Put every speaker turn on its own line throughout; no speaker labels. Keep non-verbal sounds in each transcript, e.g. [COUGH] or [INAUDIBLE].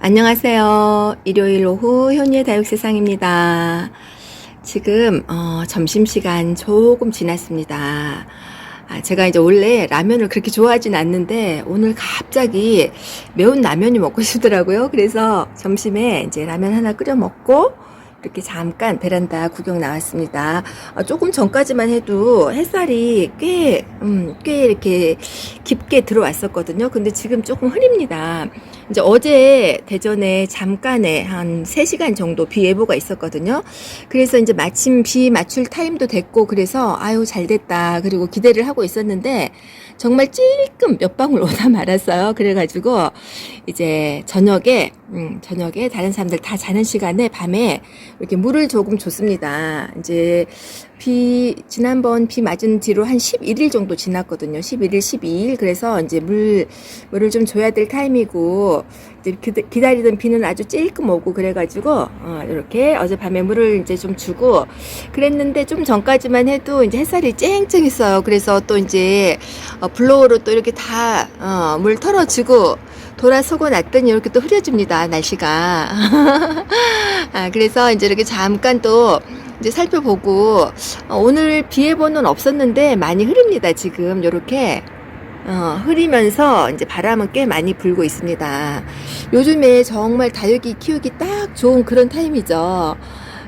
안녕하세요. 일요일 오후 현예 다육세상입니다. 지금 어, 점심시간 조금 지났습니다. 아, 제가 이제 원래 라면을 그렇게 좋아하진 않는데 오늘 갑자기 매운 라면이 먹고 싶더라고요. 그래서 점심에 이제 라면 하나 끓여 먹고 이렇게 잠깐 베란다 구경 나왔습니다. 아, 조금 전까지만 해도 햇살이 꽤, 음, 꽤 이렇게 깊게 들어왔었거든요. 근데 지금 조금 흐립니다. 이제 어제 대전에 잠깐에 한 3시간 정도 비 예보가 있었거든요. 그래서 이제 마침 비 맞출 타임도 됐고 그래서 아유 잘 됐다. 그리고 기대를 하고 있었는데 정말 찔끔 몇 방울 오다 말았어요. 그래가지고 이제 저녁에 음, 저녁에 다른 사람들 다 자는 시간에 밤에 이렇게 물을 조금 줬습니다. 이제 비 지난번 비 맞은 뒤로 한 11일 정도 지났거든요. 11일, 12일. 그래서 이제 물 물을 좀 줘야 될 타임이고 이제 기- 기다리던 비는 아주 찔끔 오고 그래 가지고 어, 이렇게 어젯밤에 물을 이제 좀 주고 그랬는데 좀 전까지만 해도 이제 햇살이 쨍쨍했어요. 그래서 또 이제 어, 블로우로 또 이렇게 다 어, 물 털어 주고 돌아서고 났더니 이렇게 또 흐려집니다 날씨가 [LAUGHS] 아, 그래서 이제 이렇게 잠깐 또 이제 살펴보고 어, 오늘 비 예보는 없었는데 많이 흐립니다 지금 이렇게 어, 흐리면서 이제 바람은 꽤 많이 불고 있습니다. 요즘에 정말 다육이 키우기 딱 좋은 그런 타임이죠.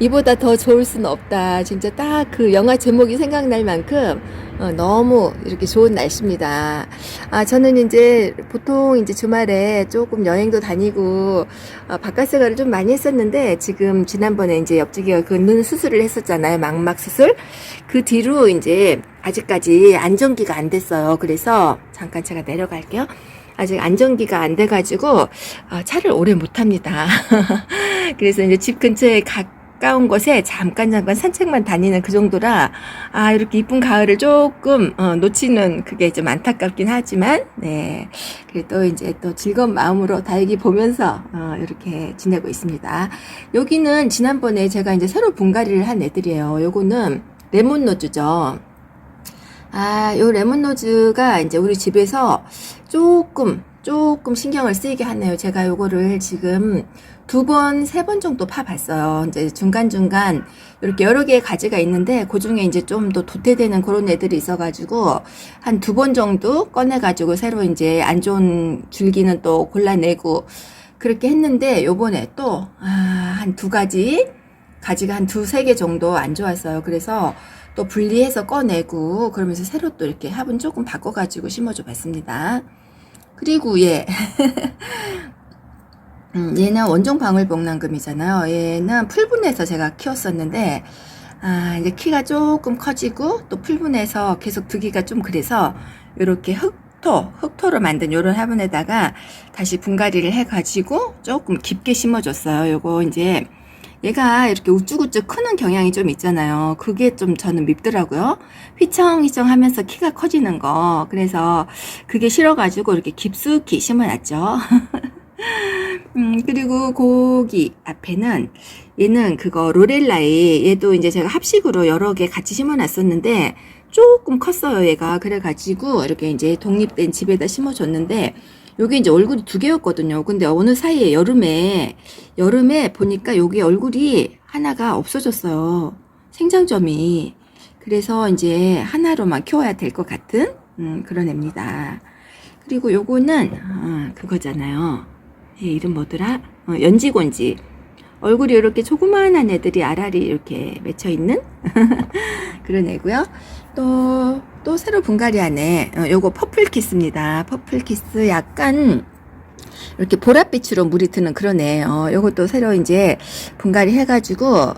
이보다 더 좋을 수는 없다. 진짜 딱 그 영화 제목이 생각날 만큼 어, 너무 이렇게 좋은 날씨입니다. 아, 저는 이제 보통 이제 주말에 조금 여행도 다니고 어, 바깥 생활을 좀 많이 했었는데 지금 지난번에 이제 옆집이가 그 눈 수술을 했었잖아요. 망막 수술. 그 뒤로 이제 아직까지 안정기가 안 됐어요. 그래서 잠깐 제가 내려갈게요. 아직 안정기가 안 돼가지고 어, 차를 오래 못 탑니다. [LAUGHS] 그래서 이제 집 근처에 가까운 곳에 잠깐 잠깐 산책만 다니는 그 정도라 아 이렇게 이쁜 가을을 조금 어, 놓치는 그게 좀 안타깝긴 하지만 네 그래도 이제 또 즐거운 마음으로 다육이 보면서 어, 이렇게 지내고 있습니다. 여기는 지난번에 제가 이제 새로 분갈이를 한 애들이에요. 요거는 레몬노즈죠. 아, 요 레몬노즈가 이제 우리 집에서 조금, 조금 신경을 쓰이게 하네요. 제가 요거를 지금 두 번, 세 번 정도 파봤어요. 이제 중간중간 이렇게 여러 개의 가지가 있는데 그 중에 이제 좀 더 도태되는 그런 애들이 있어가지고 한 두 번 정도 꺼내가지고 새로 이제 안 좋은 줄기는 또 골라내고 그렇게 했는데 요번에 또, 아, 한 두 가지 가지가 한 두 세 개 정도 안 좋았어요. 그래서 또 분리해서 꺼내고 그러면서 새로 또 이렇게 화분 조금 바꿔가지고 심어줘 봤습니다. 그리고 얘 [LAUGHS] 음, 얘는 원종 방울복랑금이잖아요. 얘는 풀분해서 제가 키웠었는데 아, 이제 키가 조금 커지고 또 풀분해서 계속 두기가 좀 그래서 이렇게 흙토, 흙토로 만든 요런 화분에다가 다시 분갈이를 해 가지고 조금 깊게 심어 줬어요. 요거 이제 얘가 이렇게 우쭈우쭈 크는 경향이 좀 있잖아요. 그게 좀 저는 밉더라고요. 휘청휘청 하면서 키가 커지는 거. 그래서 그게 싫어가지고 이렇게 깊숙이 심어놨죠. [LAUGHS] [LAUGHS] 음, 그리고 거기 앞에는 얘는 그거 로렐라에 얘도 이제 제가 합식으로 여러 개 같이 심어 놨었는데 조금 컸어요 얘가 그래 가지고 이렇게 이제 독립된 집에다 심어 줬는데 요게 이제 얼굴이 두 개였거든요. 근데 어느 사이에 여름에 여름에 보니까 여기 얼굴이 하나가 없어졌어요. 생장점이. 그래서 이제 하나로만 키워야 될 것 같은 음, 그런 애입니다. 그리고 요거는 어, 그거잖아요. 얘 이름 뭐더라? 어, 연지곤지. 얼굴이 이렇게 조그마한 애들이 알알이 이렇게 맺혀 있는 [LAUGHS] 그런 애고요. 또, 또 새로 분갈이 안에 어, 요거 퍼플키스입니다. 퍼플키스 약간 이렇게 보랏빛으로 물이 트는 그런 애예요. 요것도 새로 이제 분갈이 해가지고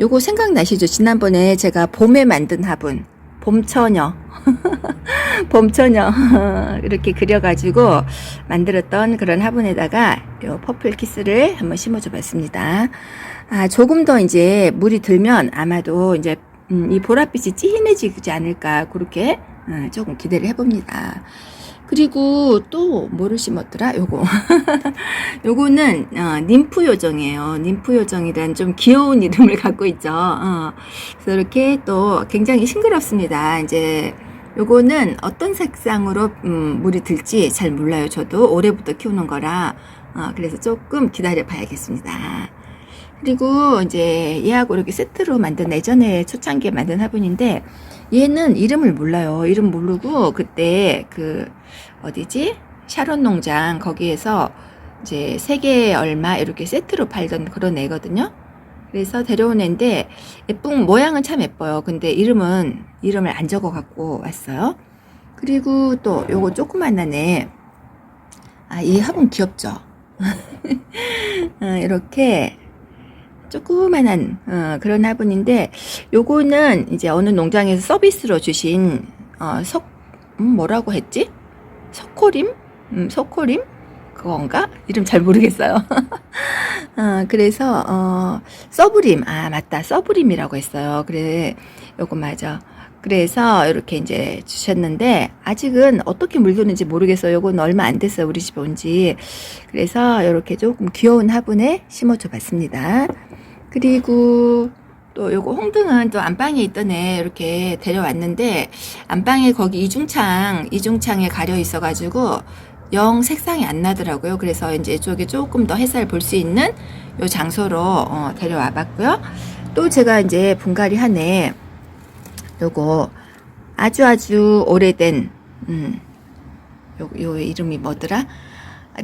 요거 생각나시죠? 지난번에 제가 봄에 만든 화분 봄처녀 [LAUGHS] [LAUGHS] 봄처녀 [LAUGHS] 이렇게 그려가지고 만들었던 그런 화분에다가 요 퍼플 키스를 한번 심어줘 봤습니다. 아 조금 더 이제 물이 들면 아마도 이제 음, 이 보랏빛이 진해지지 않을까 그렇게 어, 조금 기대를 해봅니다. 그리고 또 뭐를 심었더라? 요거. [LAUGHS] 요거는 어, 님프 요정이에요. 님프 요정이란 좀 귀여운 이름을 갖고 있죠. 어, 그래서 이렇게 또 굉장히 싱그럽습니다. 이제 요거는 어떤 색상으로 음, 물이 들지 잘 몰라요. 저도 올해부터 키우는 거라 어, 그래서 조금 기다려 봐야겠습니다. 그리고 이제 얘하고 이렇게 세트로 만든 예전에 초창기에 만든 화분인데 얘는 이름을 몰라요. 이름 모르고 그때 그 어디지 샤론 농장 거기에서 이제 세 개 얼마 이렇게 세트로 팔던 그런 애거든요. 그래서 데려온 애인데 예쁜 모양은 참 예뻐요. 근데 이름은 이름을 안 적어 갖고 왔어요. 그리고 또 요거 조그만한 애. 아, 이 화분 귀엽죠? [LAUGHS] 어, 이렇게 조그만한 어, 그런 화분인데 요거는 이제 어느 농장에서 서비스로 주신 어, 석 음, 뭐라고 했지? 석호림? 음, 석호림? 그건가? 이름 잘 모르겠어요. [LAUGHS] 어, 그래서 어, 서브림 아 맞다 서브림이라고 했어요. 그래 요거 맞아. 그래서 이렇게 이제 주셨는데 아직은 어떻게 물드는지 모르겠어요. 요건 얼마 안 됐어요. 우리 집에 온지. 그래서 이렇게 조금 귀여운 화분에 심어줘 봤습니다. 그리고 또 요거 홍등은 또 안방에 있던 애 이렇게 데려왔는데 안방에 거기 이중창 이중창에 가려 있어가지고 영 색상이 안 나더라고요. 그래서 이제 이쪽에 조금 더 햇살 볼 수 있는 요 장소로 어, 데려와 봤고요. 또 제가 이제 분갈이 한애 요거 아주 아주 오래된 음, 요, 요 이름이 뭐더라?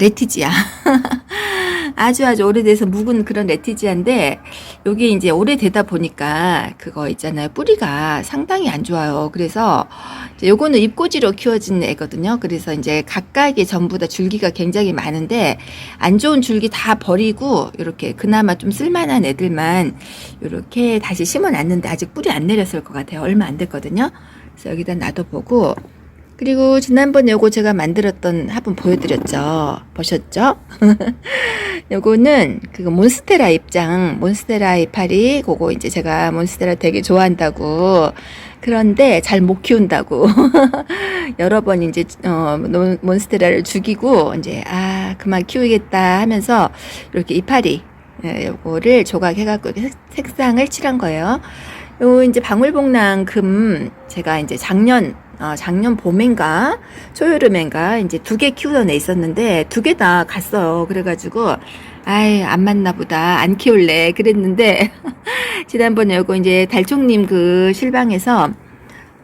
레티지아. [LAUGHS] 아주 아주 오래돼서 묵은 그런 레티지아인데 요게 이제 오래되다 보니까 그거 있잖아요. 뿌리가 상당히 안 좋아요. 그래서 요거는 잎꽂이로 키워진 애거든요. 그래서 이제 각각의 전부 다 줄기가 굉장히 많은데 안 좋은 줄기 다 버리고 이렇게 그나마 좀 쓸만한 애들만 이렇게 다시 심어 놨는데 아직 뿌리 안 내렸을 것 같아요. 얼마 안 됐거든요. 그래서 여기다 놔둬보고 그리고 지난번 요거 제가 만들었던 화분 보여드렸죠. 보셨죠? [LAUGHS] 요거는 그거 몬스테라 입장, 몬스테라 이파리, 그거 이제 제가 몬스테라 되게 좋아한다고. 그런데 잘 못 키운다고. [LAUGHS] 여러 번 이제, 어, 논- 몬스테라를 죽이고, 이제, 아, 그만 키우겠다 하면서, 이렇게 이파리, 예, 요거를 조각해갖고 색- 색상을 칠한 거예요. 요 이제 방울복랑 금 제가 이제 작년 어, 작년 봄인가 초여름인가 이제 두 개 키우던 애 있었는데 두 개 다 갔어요. 그래가지고 아이 안 맞나 보다 안 키울래 그랬는데 [LAUGHS] 지난번에 요거 이제 달총님 그 실방에서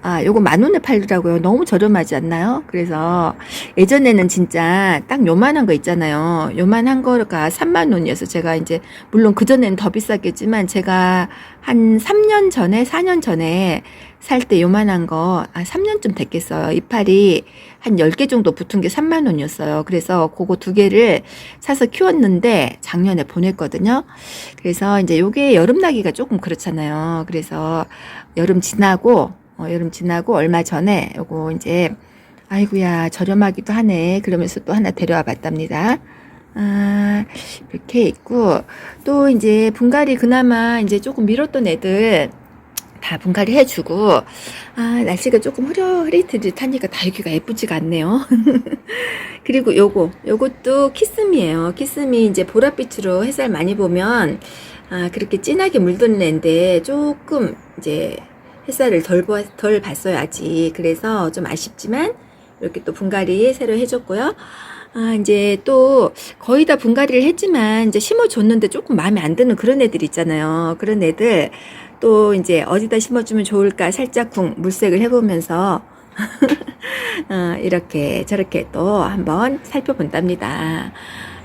아, 요거 만 원에 팔더라고요. 너무 저렴하지 않나요? 그래서 예전에는 진짜 딱 요만한 거 있잖아요. 요만한 거가 3만 원이어서 제가 이제 물론 그전에는 더 비쌌겠지만 제가 한 3년 전에 4년 전에 살 때 요만한 거, 아, 3년쯤 됐겠어요. 이파리 한 10개 정도 붙은 게 3만 원이었어요. 그래서 그거 두 개를 사서 키웠는데 작년에 보냈거든요. 그래서 이제 요게 여름 나기가 조금 그렇잖아요. 그래서 여름 지나고, 어, 여름 지나고 얼마 전에 요거 이제 아이고야 저렴하기도 하네. 그러면서 또 하나 데려와 봤답니다. 아, 이렇게 있고, 또 이제 분갈이 그나마 이제 조금 미뤘던 애들 다 분갈이 해주고, 아, 날씨가 조금 흐려, 흐릿흐릿하니까 다 여기가 예쁘지가 않네요. [LAUGHS] 그리고 요거, 요것도 키스미예요. 키스미 이제 보랏빛으로 햇살 많이 보면, 아, 그렇게 진하게 물드는 애인데, 조금 이제 햇살을 덜, 보- 덜 봤어야지. 그래서 좀 아쉽지만, 이렇게 또 분갈이 새로 해줬고요. 아, 이제 또 거의 다 분갈이를 했지만 이제 심어줬는데 조금 마음에 안 드는 그런 애들 있잖아요. 그런 애들 또 이제 어디다 심어주면 좋을까 살짝쿵 물색을 해보면서 [LAUGHS] 어, 이렇게 저렇게 또 한번 살펴본답니다.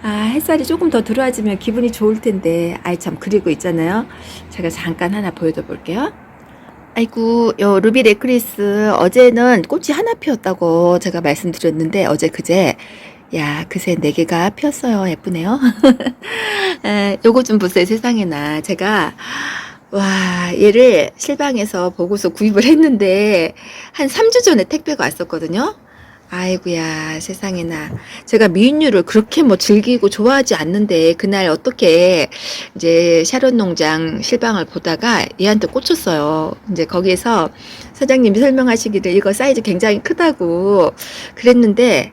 아, 햇살이 조금 더 들어와주면 기분이 좋을 텐데, 아이 참 그리고 있잖아요. 제가 잠깐 하나 보여줘 볼게요. 아이고, 요 루비 레크리스 어제는 꽃이 하나 피었다고 제가 말씀드렸는데 어제 그제 야 그새 네 개가 피었어요. 예쁘네요. [LAUGHS] 에, 요거 좀 보세요. 세상에나 제가 와 얘를 실방에서 보고서 구입을 했는데 한 3주 전에 택배가 왔었거든요. 아이고야 세상에나 제가 미인류를 그렇게 뭐 즐기고 좋아하지 않는데 그날 어떻게 이제 샤론 농장 실방을 보다가 얘한테 꽂혔어요. 이제 거기에서 사장님이 설명하시기를 이거 사이즈 굉장히 크다고 그랬는데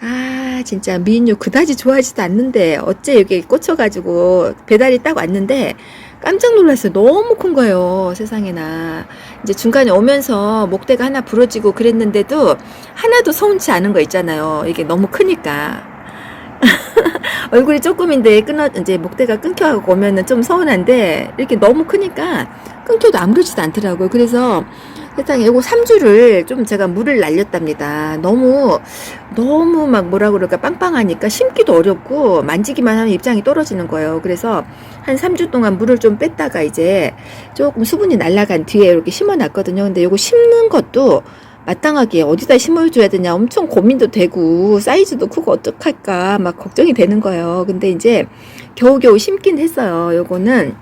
아 진짜 미인류 그다지 좋아하지도 않는데 어째 여기 꽂혀가지고 배달이 딱 왔는데 깜짝 놀랐어요. 너무 큰 거예요. 세상에나. 이제 중간에 오면서 목대가 하나 부러지고 그랬는데도 하나도 서운치 않은 거 있잖아요. 이게 너무 크니까. [LAUGHS] 얼굴이 조금인데 끊어 이제 목대가 끊겨가고 오면은 좀 서운한데 이렇게 너무 크니까 끊겨도 아무렇지도 않더라고요. 그래서 세상에 이거 3주를 좀 제가 물을 날렸답니다. 너무 너무 막 뭐라 그럴까 빵빵하니까 심기도 어렵고 만지기만 하면 입장이 떨어지는 거예요. 그래서 한 3주 동안 물을 좀 뺐다가 이제 조금 수분이 날아간 뒤에 이렇게 심어 놨거든요. 근데 이거 심는 것도 마땅하게 어디다 심어줘야 되냐 엄청 고민도 되고 사이즈도 크고 어떡할까 막 걱정이 되는 거예요. 근데 이제 겨우겨우 심긴 했어요. 요거는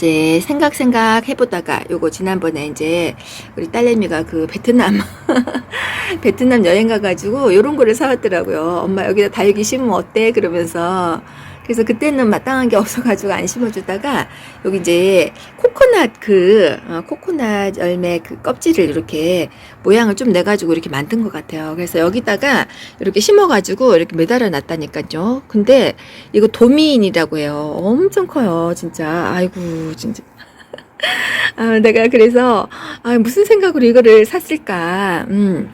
이제 생각 생각 해보다가 요거 지난번에 이제 우리 딸내미가 그 베트남 [LAUGHS] 베트남 여행 가가지고 요런 거를 사왔더라고요. 엄마 여기다 다육이 심으면 어때? 그러면서 그래서 그때는 마땅한 게 없어가지고 안 심어주다가 여기 이제 코코넛 그 어, 코코넛 열매 그 껍질을 이렇게 모양을 좀 내가지고 이렇게 만든 것 같아요. 그래서 여기다가 이렇게 심어가지고 이렇게 매달아 놨다니까요. 근데 이거 도미인이라고 해요. 엄청 커요, 진짜. 아이고, 진짜. [LAUGHS] 아, 내가 그래서 아, 무슨 생각으로 이거를 샀을까? 음.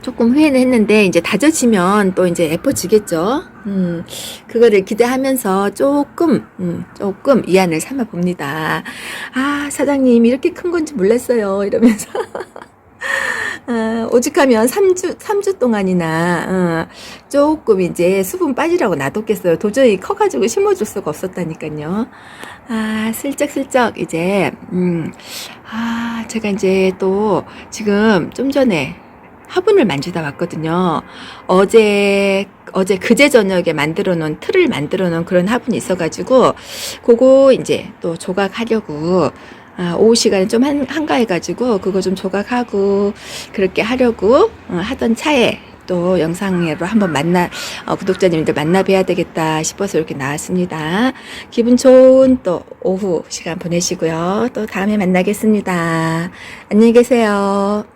조금 후회는 했는데 이제 다져지면 또 이제 예뻐지겠죠. 음, 그거를 기대하면서 조금 음, 조금 이안을 삼아 봅니다. 아 사장님 이렇게 큰 건지 몰랐어요. 이러면서 아, 오직하면 3주 3주 동안이나 어, 조금 이제 수분 빠지라고 놔뒀겠어요. 도저히 커가지고 심어줄 수가 없었다니까요. 아 슬쩍슬쩍 이제 음, 아 제가 이제 또 지금 좀 전에 화분을 만지다 왔거든요. 어제, 어제 그제 저녁에 만들어 놓은 틀을 만들어 놓은 그런 화분이 있어가지고, 그거 이제 또 조각하려고, 아, 오후 시간에 좀 한, 한가해가지고, 그거 좀 조각하고, 그렇게 하려고 어, 하던 차에 또 영상으로 한번 만나, 어, 구독자님들 만나 뵈야 되겠다 싶어서 이렇게 나왔습니다. 기분 좋은 또 오후 시간 보내시고요. 또 다음에 만나겠습니다. 안녕히 계세요.